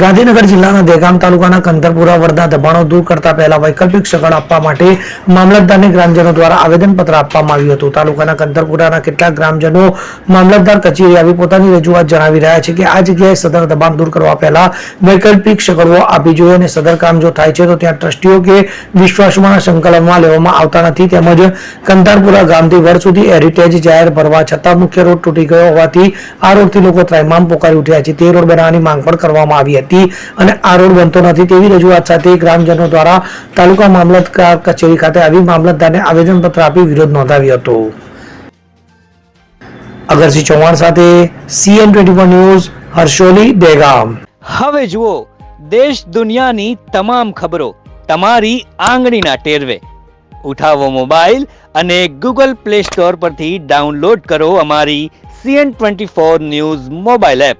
ગાંધીનગર જિલ્લાના દેગામ તાલુકાના કંદરપુરા, વડના દબાણો દૂર કરતા પહેલા વૈકલ્પિક સગવડ આપવા માટે મામલતદારને ગ્રામજનો દ્વારા આવેદનપત્ર આપવામાં આવ્યું હતું. તાલુકાના કંદરપુરાના કેટલાક ગ્રામજનો મામલતદાર કચેરી આવી પોતાની રજૂઆત જણાવી રહ્યા છે કે આ જગ્યાએ સદર દબાણ દૂર કરવા પહેલા વૈકલ્પિક સગવડો આપી જોઈએ અને સદર કામ જો થાય છે તો ત્યાં ટ્રસ્ટીઓ કે વિશ્વાસમાં સંકલનમાં લેવામાં આવતા નથી. તેમજ કંથારપુરા ગામથી વર્ષ સુધી હેરિટેજ જાહેર ભરવા છતાં મુખ્ય રોડ તૂટી ગયો હોવાથી આ રોડથી લોકો ત્રાઇમામ પોકારી ઉઠ્યા છે. તે રોડ બનાવવાની માંગ પણ કરવામાં આવી હતી. અને આ બનતો નથી. તેવી રજૂઆત સાથે ગ્રામજનો દ્વારા તાલુકા મામલતદાર કચેરી ખાતે આવી મામલતદારને આવેદનપત્ર આપી વિરોધ નોંધાવ્યો હતો. અગરસિંહ ચૌહાણ સાથે CN twenty news, Harsholi Degam હવે જુઓ, દેશ દુનિયાની તમામ ખબરો તમારી આંગળીના ટેરવે. ઉઠાવો મોબાઈલ અને ગૂગલ પ્લે સ્ટોર પરથી ડાઉનલોડ કરો અમારી CN twenty four news mobile app.